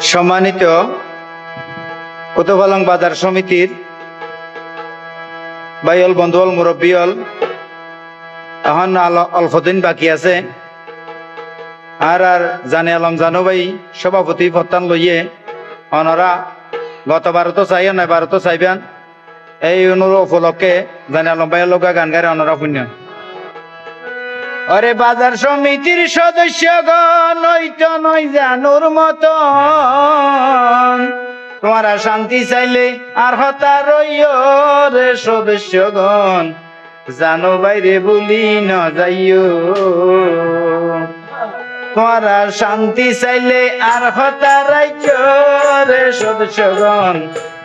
সম্মানিত কোতোবালং বাজার সমিতির বাইল বন্ধুল মুরব্বীল এখন আল- অল্প দিন বাকি আছে। আর আর জানে আলম জানো ভাই, সভাপতি প্রত্যান লইয়ে অনরা গতবারও তো চাই না এবারও তো চাইবেন। এই অনুর উপলক্ষে জানে আলম ভাইয়ের লোক গান গারে অনরা শূন্য। অরে বাজার সমিতির সদস্যগণ নইতো নই জানুর মতন। তোমারা শান্তি চাইলে আর হতা রইয় রে সদস্যগণ। জানো বাইরে বলি ন যাইও। তোমারা শান্তি চাইলে আর হতা রাইয় রে সদস্যগণ।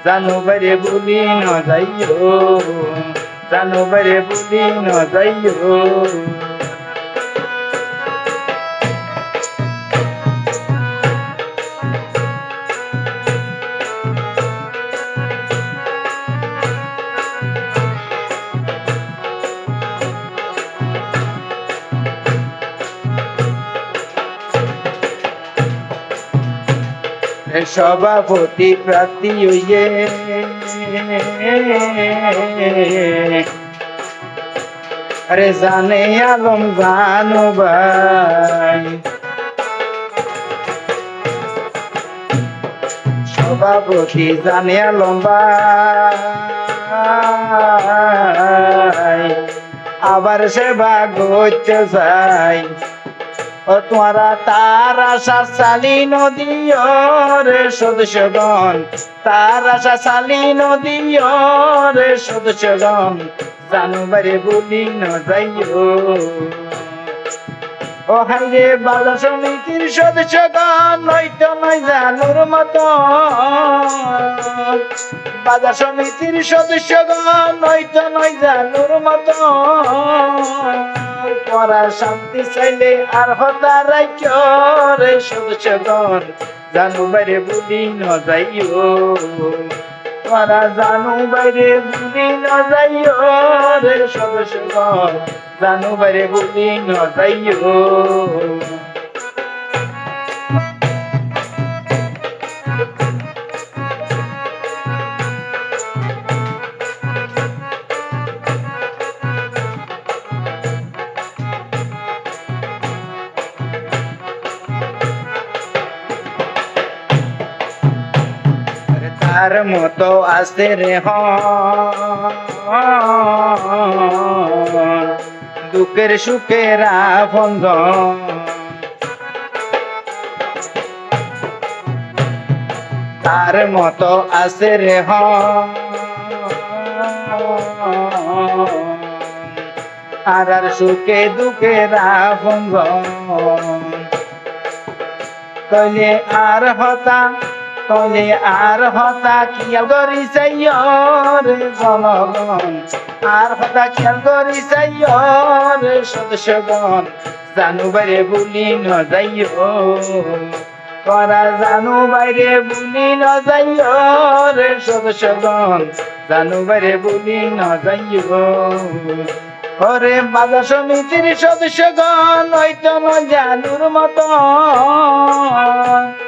জানো বাইরে বলি ন যাইও। জানো বাইরে বলি ন যাইও। সভাপতি প্রার্থী হইয়ে। আরে জানে আলম জানো ভাই সভাপতি জানে আলম ভাই। আবার সেবা করতে চাই। তোমারা তার চালি নদী রে সদস্যগণ তার চালি নদী রে সদস্যগণ জানুবারে বলি ন যাইও ও হাইরে বাজার সমিতির সদস্যগণ নয়তো নয় জানুর মতো বাজার সমিতির সদস্যগণ নয়তো নয় জানুর মতো পড়া শান্তি চাইলে আর হতারাই রে সদস্যগণ জানু বাইরে বলি ন যাইও। পড়া জানু বাইরে বলি ন যাইও রে সদস্যগণ জানু বাইরে বলি ন যাইও। তার মতো আসতে রে হন দুঃখের সুখের বন্ধন তার মতো আসে রে হন আর আর সুখে দুঃখের বন্ধন কইলে আর হতা কইলে আর হতা খেয়াল করি রে জনগণ। আর হতা খেয়াল করি রে সদস্যগণ। জানু বাইরে বলি ন যাইও করা জানু বাইরে বলি ন যাইও রে সদস্যগণ। জানু বাইরে বলি ন যাইও ওরে বাজার সমিতির সদস্যগণ হয়তো ন জানুর মতো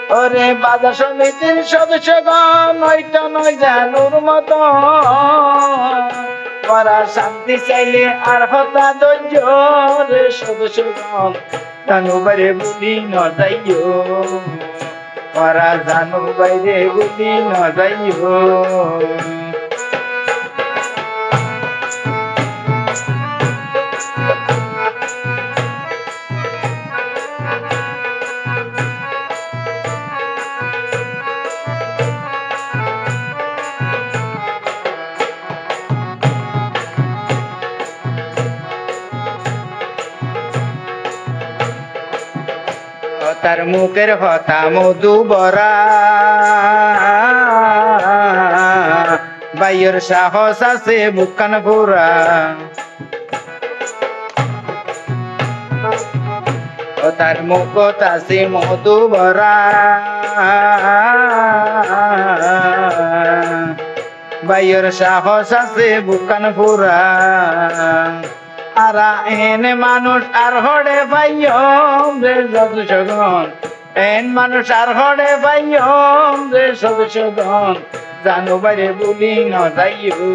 ওরে বাজার সমিতির সদস্যগণ, ওইটা নয় জানুর মত। পরা শান্তি চাইলে আর হতা ধৈর্য রে সদস্যগণ জানু বাইরে বুদ্ধি ন যাইও। পরা জানু বাইরে বুদ্ধি ন যাইও। তার মুখের হতা মধু বরা। বাইয়ের সাহস আছে বুকান ভোরা তার মুখত আছে মধু বরা। বাইয়ের সাহস আছে বুকান ভোরা আরা এনে মানুষ আর হড়ে পাইয়ম রে যদুশগণ এন মানুষ আর হরে পাইয়ম যে সদস্যগণ জানো বাইরে বলি ন যাইও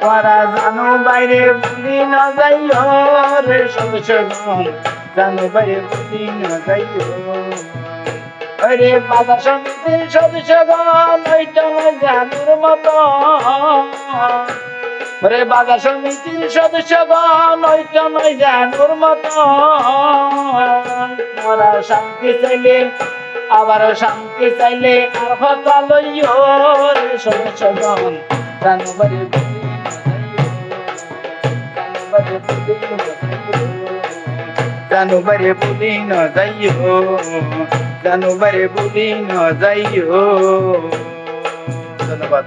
তারা জানো বাইরে বলি ন যাইও রে সদস্যগণ জানো বাইরে বলি ন যাইও আরে বাধা সমিতির সদস্যগণ ওইটা জানুর মতো। ওরে বাধা সমিতির সদস্যগণ ওইটা নয় জানুর মতো। শান্তি চাইলে, আবারও শান্তি চাইলে আর হতা লইও রে সদস্যগণ জানু বাড়ি জানু বাড়ি বলি ন যাইও জানু বাড়ি বলি ন যাইও। ধন্যবাদ।